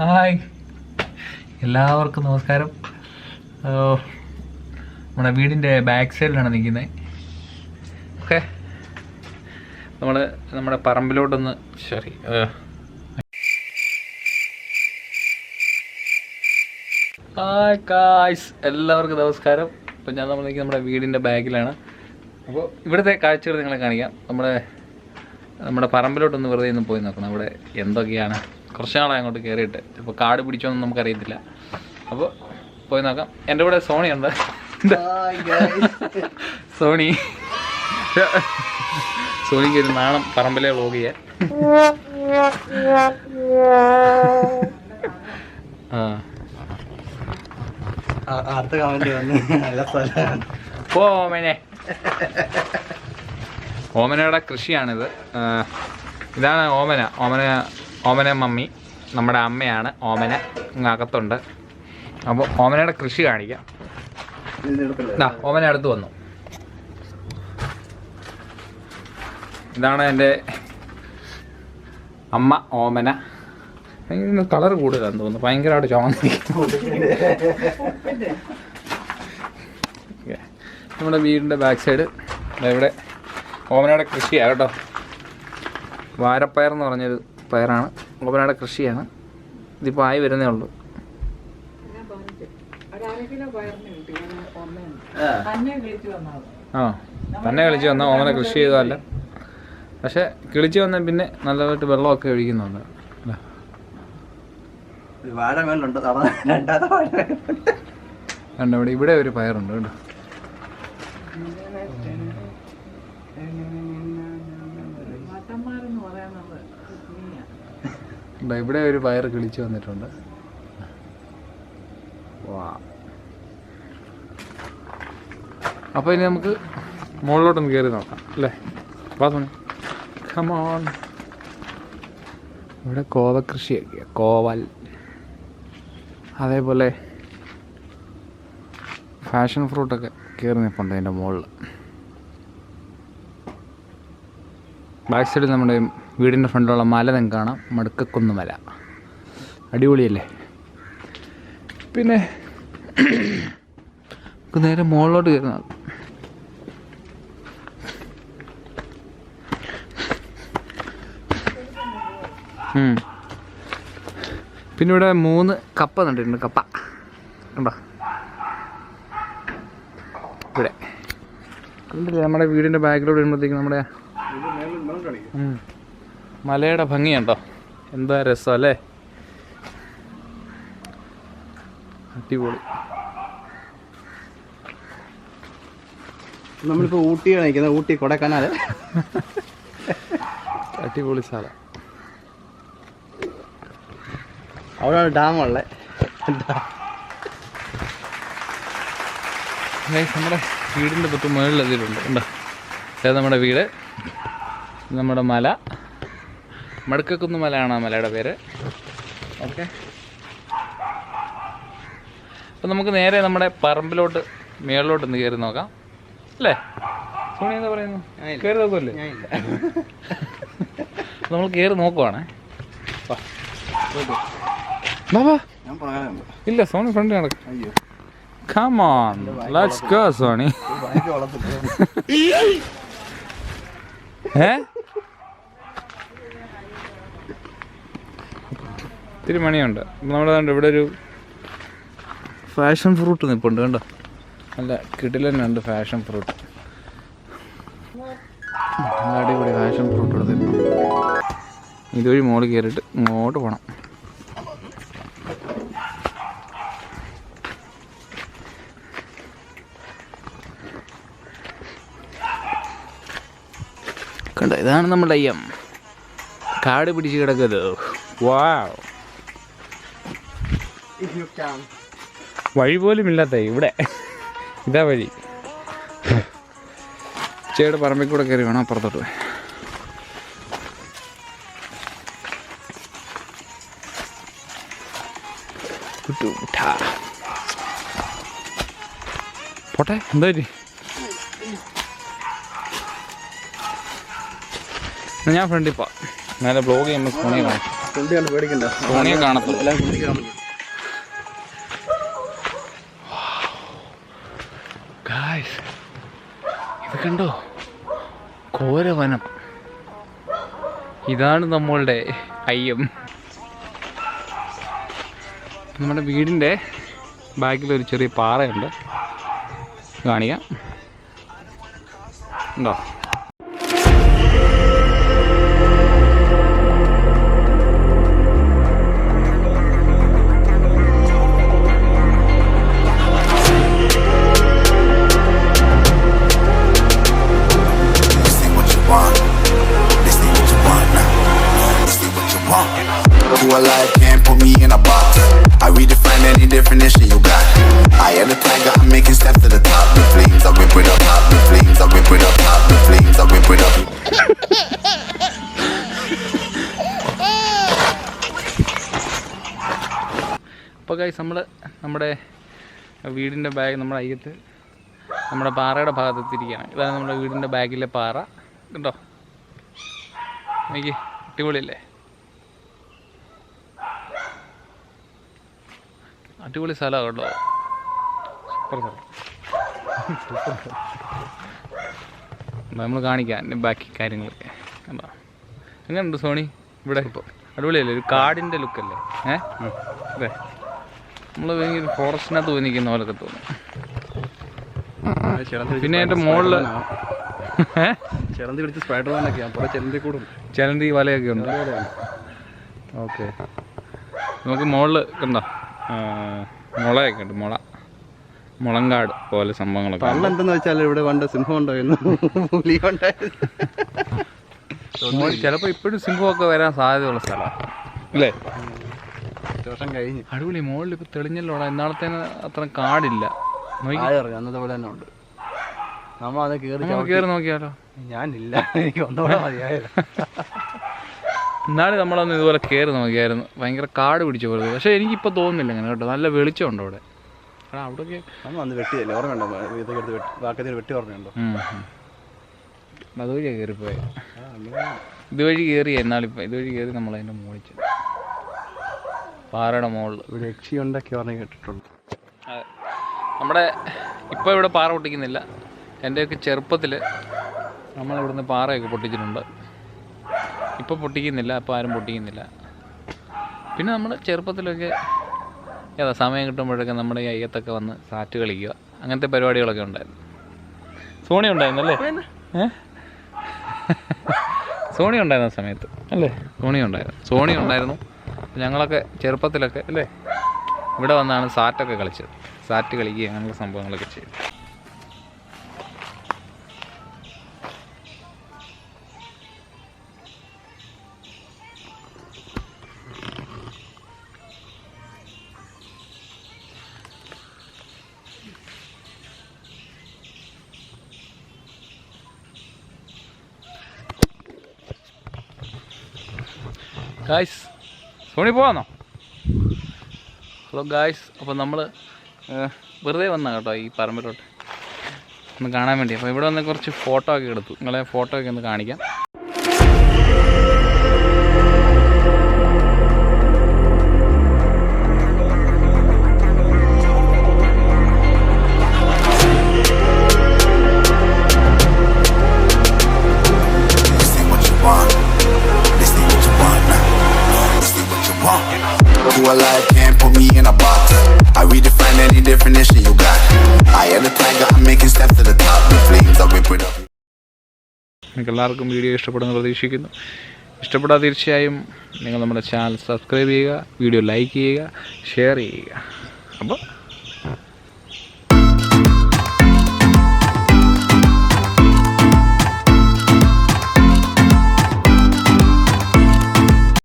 Hi. എല്ലാവർക്കും നമസ്കാരം. നമ്മുടെ വീടിന്റെ ബാക്ക് സൈഡിലാണ് നിൽക്കുന്നത് ഓക്കെ. നമ്മൾ നമ്മുടെ പറമ്പിലോട്ടൊന്ന് സോറി ഹായ് കായ്സ് എല്ലാവർക്കും നമസ്കാരം. അപ്പോൾ ഞാൻ നമ്മൾ നിൽക്കുന്നത് നമ്മുടെ വീടിന്റെ ബാക്കിലാണ്. അപ്പോൾ ഇവിടുത്തെ കാഴ്ചകൾ നിങ്ങളെ കാണിക്കാം. നമ്മുടെ നമ്മുടെ പറമ്പിലോട്ടൊന്ന് വെറുതെ ഒന്ന് പോയി നോക്കണം. അവിടെ എന്തൊക്കെയാണ്? കുറച്ച് നാളായി അങ്ങോട്ട് കയറിയിട്ട് ഇപ്പോൾ കാട് പിടിച്ചോന്നും നമുക്കറിയത്തില്ല. അപ്പോൾ പോയി നോക്കാം. എന്റെ കൂടെ സോണി ഉണ്ട് സോണി. സോണിക്ക് ഒരു നാണം പറമ്പിലെ ചെയ്യാൻ. അടുത്ത കമന്റ് വന്നു നല്ല സ്ഥലമാണ്. ഓമനെ ഓമനയുടെ കൃഷിയാണിത്. ഇതാണ് ഓമന. ഓമന ഓമന മമ്മി നമ്മുടെ അമ്മയാണ്. ഓമന അകത്തുണ്ട്. അപ്പോൾ ഓമനയുടെ കൃഷി കാണിക്കാം. ഓമന അടുത്ത് വന്നു. ഇതാണ് എന്റെ അമ്മ ഓമന. കളർ കൂടുതലാന്ന് തോന്നുന്നു. ഭയങ്കരമായിട്ട് ചുമന്നിരിക്കുന്നു. നമ്മുടെ വീടിന്റെ ബാക്ക് സൈഡ് ഇവിടെ ഓമനയുടെ കൃഷിയാണ് കേട്ടോ. വാരപ്പയർ എന്ന് പറഞ്ഞൊരു പയറാണ്. ഓമനയുടെ കൃഷിയാണ്. ഇതിപ്പോൾ ആയി വരുന്നേ ഉള്ളൂ. ആ. തന്നെ കളിച്ച് വന്ന ഓമന കൃഷി ചെയ്തതല്ല? പക്ഷെ കിളിച്ച് വന്ന പിന്നെ നല്ലതായിട്ട് വെള്ളമൊക്കെ ഒഴിക്കുന്നുണ്ട്. കണ്ടോ ഇവിടെ ഇവിടെ ഒരു പയറുണ്ട് കേട്ടോ. ഇവിടെ ഒരു വയർ കിളിച്ച് വന്നിട്ടുണ്ട്. വാ. അപ്പോൾ ഇനി നമുക്ക് മുകളിലോട്ടൊന്ന് കയറി നോക്കാം അല്ലേ? കമോൺ ഇവിടെ കോവ കൃഷിയൊക്കെ കോവൽ. അതേപോലെ ഫാഷൻ ഫ്രൂട്ടൊക്കെ കയറി നിൽപ്പുണ്ട് അതിന്റെ മുകളിൽ. ബാക്ക് സൈഡിൽ നമ്മുടെ വീടിന്റെ ഫ്രണ്ടിലുള്ള മല നിങ്ങൾക്ക് കാണാം. മടുക്കക്കുന്ന് മല അടിപൊളിയല്ലേ? പിന്നെ നമുക്ക് നേരെ മുകളിലോട്ട് കയറുന്ന പിന്നെ ഇവിടെ മൂന്ന് കപ്പ നട്ടിട്ടുണ്ട് കപ്പ. കണ്ടോ? ഇവിടെ. നമ്മുടെ വീടിന്റെ ബാക്കിലോട്ട് വരുമ്പോഴത്തേക്കും നമ്മുടെ. മലയുടെ ഭംഗിയുണ്ടോ? എന്താ രസം അല്ലേ? അടിപൊളി. നമ്മളിപ്പോ ഊട്ടി നിൽക്കുന്നത്. ഊട്ടി കൊടൈക്കനാല് അടിപൊളി സ്ഥലം. അവിടെയാണ് ഡാമുള്ളത് ഗൈസ് നമ്മുടെ വീടിന്റെ മുകളിൽ അതിലുണ്ട് ഉണ്ടോ അതായത് നമ്മുടെ വീട്. നമ്മുടെ മല. മടുക്കക്കുന്ന് മലയാണ് ആ മലയുടെ പേര്? ഓക്കെ. അപ്പം നമുക്ക് നേരെ നമ്മുടെ പറമ്പിലോട്ട് മേളിലോട്ട് ഒന്ന് കയറി നോക്കാം. അല്ലേ? സോണി എന്താ പറയുന്നു. കയറി നോക്കുമല്ലേ നമ്മൾ കയറി നോക്കുവാണേ. ഇല്ല സോണി ഫ്രണ്ട് നടക്കും. അയ്യോ. Come on, let's go, Sony. ഏ? ഇത്തിരി മണിയുണ്ട്. നമ്മുടെ കണ്ട് ഇവിടെ ഒരു ഫാഷൻ ഫ്രൂട്ട് നിൽപ്പുണ്ട് കണ്ടോ? നല്ല കിടിലനുണ്ട് ഫാഷൻ ഫ്രൂട്ട് അടിപൊളി ഫാഷൻ ഫ്രൂട്ട് ഇവിടെ നിൽപ്പുണ്ട് ഇതുവഴി മോൾ കയറിയിട്ട് ഇങ്ങോട്ട് പോകണം കണ്ടോ ഇതാണ് നമ്മുടെ അയ്യം. കാട് പിടിച്ച് കിടക്കുന്നത്. വഴി പോലും ഇല്ലാത്ത ഇവിടെ. ഇതാ വഴി. ചേയുടെ പറമ്പിൽ കൂടെ കയറി വേണം അപ്പുറത്തോട്ട്. പോട്ടെ എന്താ പറ്റി? ഞാൻ ഫ്രണ്ടിപ്പാ നേരെ ബ്ലോഗ് ചെയ്യുമ്പോൾ ഫോണിൽ കാണാം. സോണിയെ കാണത്തുള്ളൂ. ഗായ്സ് ഇത് കണ്ടോ? കോരവനം ഇതാണ് നമ്മളുടെ അയ്യം. നമ്മുടെ വീടിന്റെ ബാക്കിൽ ഒരു ചെറിയ പാറയുണ്ട്. കാണിക്കാം. ഉണ്ടോ? Who life can't put me in a box. I redefine any definition you got. I am the tiger, I'm making steps to the top. The flames, I whip it up, top. The flames, I whip it up, top. The flames, I whip it up. അപ്പോൾ guys നമ്മൾ നമ്മുടെ വീടിന്റെ bag നമ്മുടെ അയ്യത്ത് നമ്മുടെ പാറയുടെ ഭാഗത്തെത്തിയിരിക്കുകയാണ് ഇതാണ് നമ്മുടെ വീടിന്റെ ബാഗിലെ പാറ കണ്ടോ എനിക്ക് അടിപൊളിയല്ലേ അടിപൊളി സ്ഥലമാണ് കേട്ടോ. സൂപ്പർ സ്ഥലം. നമ്മൾ കാണിക്കാം എന്റെ ബാക്കി കാര്യങ്ങളൊക്കെ കണ്ടോ? എങ്ങനെയുണ്ട് സോണി? ഇവിടെ? ഇപ്പോൾ അടിപൊളിയല്ലേ? ഒരു കാടിന്റെ ലുക്കല്ലേ? ഏ? അതെ. നമ്മൾ ഭയങ്കര ഫോറസ്റ്റിനകത്ത് പോയി നിൽക്കുന്ന പോലൊക്കെ തോന്നും. പിന്നെ എന്റെ മുകളിൽ ചിലന്തി പിടിച്ച് സ്പൈഡർമാനൊക്കെയാണ് കുറെ ചിലന്തി കൂടും. ചിലന്തി വലയൊക്കെ ഉണ്ട്. ഓക്കെ. നമുക്ക് മുകളിൽ കണ്ടോ? മുളയൊക്കെ ഉണ്ട് മുള. മുളങ്കാട് പോലെ സംഭവങ്ങളൊക്കെ. പണ്ട് എന്തെന്ന് വെച്ചാൽ ഇവിടെ പണ്ട് സിംഹം ഉണ്ടായിരുന്നു. പുലി ഉണ്ടായിരുന്നു. ചിലപ്പോൾ ഇപ്പോഴും സിംഹമൊക്കെ വരാൻ സാധ്യതയുള്ള സ്ഥലമാണ് അല്ലേ? വർഷം കഴിഞ്ഞ്. അടിപൊളി മുകളിൽ ഇപ്പോൾ തെളിഞ്ഞല്ലോടാ ഇന്നാളത്തേന് അത്ര കാടില്ല. അന്നത്തെ പോലെ തന്നെ ഉണ്ട്. നമ്മൾ അത് കയറി കയറി നോക്കിയാലോ? ഞാനില്ല. എനിക്ക് ഒന്നുകൂടെ മതിയായത് ഇന്നാളെ നമ്മളന്ന് ഇതുപോലെ കയറി നോക്കിയായിരുന്നു. ഭയങ്കര കാട് പിടിച്ച പോലെ. പക്ഷേ എനിക്കിപ്പോൾ തോന്നുന്നില്ല അങ്ങനെ കേട്ടോ. നല്ല വെളിച്ചമുണ്ട് അവിടെ. അവിടെയൊക്കെ വെട്ടിയല്ലേ? ഓർമ്മയുണ്ടോ? വെട്ടി ഓർമ്മയുണ്ടോ. അതുവഴിയാണ് കയറിപ്പോയത് ഇതുവഴി കയറി എന്നാളിപ്പോൾ ഇതുവഴി കയറി മുകളിൽ ചെന്നു. പാറയുടെ മുകളിൽ. യക്ഷി ഉണ്ടൊക്കെ ഓർമ്മ കേട്ടിട്ടുണ്ട്. നമ്മുടെ ഇപ്പോൾ ഇവിടെ പാറ പൊട്ടിക്കുന്നില്ല. എന്റെയൊക്കെ ചെറുപ്പത്തിൽ നമ്മളിവിടുന്ന് പാറയൊക്കെ പൊട്ടിച്ചിട്ടുണ്ട്. ഇപ്പോൾ പൊട്ടിക്കുന്നില്ല അപ്പോൾ ആരും പൊട്ടിക്കുന്നില്ല. പിന്നെ നമ്മൾ ചെറുപ്പത്തിലൊക്കെ ഏതാ സമയം കിട്ടുമ്പോഴൊക്കെ നമ്മുടെ ഈ അയ്യത്തൊക്കെ വന്ന് സാറ്റ് കളിക്കുക അങ്ങനത്തെ പരിപാടികളൊക്കെ ഉണ്ടായിരുന്നു. സോണി ഉണ്ടായിരുന്നു അല്ലേ? സോണി ഉണ്ടായിരുന്ന സമയത്ത്. അല്ലേ? സോണി ഉണ്ടായിരുന്നു. സോണി ഉണ്ടായിരുന്നു. ഞങ്ങളൊക്കെ ചെറുപ്പത്തിലൊക്കെ അല്ലേ? ഇവിടെ വന്നാണ് സാറ്റൊക്കെ കളിച്ചത്. സാറ്റ് കളിക്കുക അങ്ങനെയുള്ള സംഭവങ്ങളൊക്കെ ചെയ്തു ഗായ്സ് സോണി പോവാന്നോ ഹലോ ഗായ്സ് അപ്പോൾ നമ്മൾ വെറുതെ വന്ന കേട്ടോ ഈ പറമ്പിലോട്ട്. ഒന്ന് കാണാൻ വേണ്ടി. അപ്പോൾ ഇവിടെ വന്ന് കുറച്ച് ഫോട്ടോ ഒക്കെ എടുത്തു. നിങ്ങളെ ഫോട്ടോ ഒക്കെ ഒന്ന് കാണിക്കാം. Alive can't put me in a box. I redefine any definition you got. I am the tiger, I'm making steps to the top. The flames, are whipping up. നിങ്ങൾക്ക് എല്ലാവർക്കും വീഡിയോ ഇഷ്ടപ്പെടുമെന്ന് പ്രതീക്ഷിക്കുന്നു ഇഷ്ടപ്പെടാതെ തീർച്ചയായും നിങ്ങൾ നമ്മുടെ ചാനൽ സബ്സ്ക്രൈബ് ചെയ്യുക video like ചെയ്യുക share ചെയ്യുക അപ്പോൾ